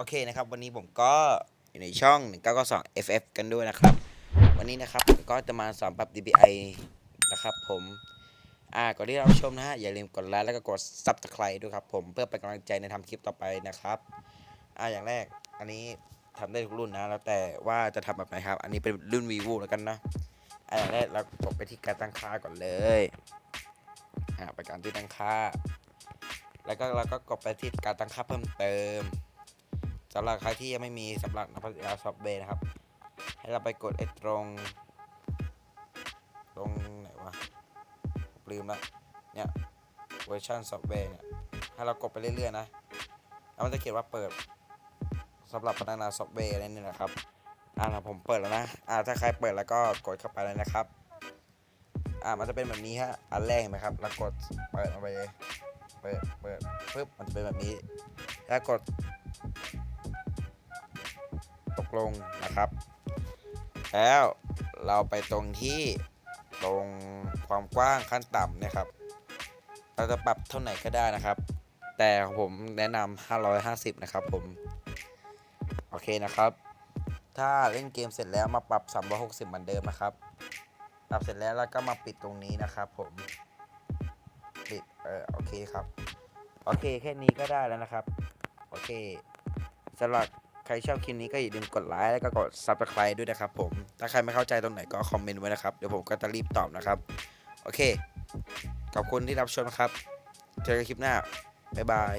โอเคนะครับ วันนี้ผมก็อยู่ในช่อง 1992 FF กันด้วยนะครับ วันนี้นะครับผมก็จะมาสอนปรับ DPI นะครับผมอ่าก่อนที่เราชมนะฮะ อย่าลืมกดไลค์แล้วก็กด Subscribe ด้วยครับผมเพื่อเป็นกำลังใจในทำคลิปต่อไปนะครับอ่าอย่างแรกอันนี้ทำได้ทุกรุ่นนะ แล้วแต่ว่าจะทำแบบไหนครับ อันนี้เป็นรุ่น vivo แล้วกันนะอ่าอย่างแรกเรากดไปที่การตั้งค่าก่อนเลยอ่าไปการที่ตั้งค่า แล้วก็เราก็กดไปที่การตั้งค่าเพิ่มเติม สำหรับใครที่ยังไม่มีสำหรับนักพัฒนาซอฟต์แวร์นะครับ ให้เราไปกดไอ้ตรง ตรงไหนวะผมลืมละเนี่ยเวอร์ชันซอฟต์แวร์เนี่ยให้เรากดไปเรื่อยๆนะแล้วมันจะเขียนว่าเปิดสำหรับพัฒนาซอฟต์แวร์อะไรนี่แหละครับอ่าผมเปิดแล้วนะอ่าถ้าใครเปิดแล้วก็กดเข้าไปเลยนะครับอ่ามันจะเป็นแบบนี้ฮะอันแรกเห็นไหมครับแล้วกดเปิดเอาไปเลยเปิดเปิดปึ๊บมันจะเป็นแบบนี้ แล้วกด ลงนะครับ แล้วเราไปตรงที่ตรงความกว้างขั้นต่ำนะครับ เราจะปรับเท่าไหร่ก็ได้นะครับ แต่ผมแนะนำ550 นะครับผม โอเคนะครับ ถ้าเล่นเกมเสร็จแล้วมาปรับ 360 เหมือนเดิมนะครับ ปรับเสร็จแล้วแล้วก็มาปิดตรงนี้นะครับผม ปิด เออโอเคครับ โอเคแค่นี้ก็ได้แล้วนะครับ โอเคสำหรับ ใครชอบคลิปนี้ก็อย่าลืมกดไลค์แล้วก็กดซับสไคร b e ด้วยนะครับผม ถ้าใครไม่เข้าใจตรงไหนก็คอมเมนต์ไว้นะครับ เดี๋ยวผมก็จะรีบตอบนะครับ โอเค ขอบคุณที่รับชมนะครับ เจอกันคลิปหน้า บ๊ายบาย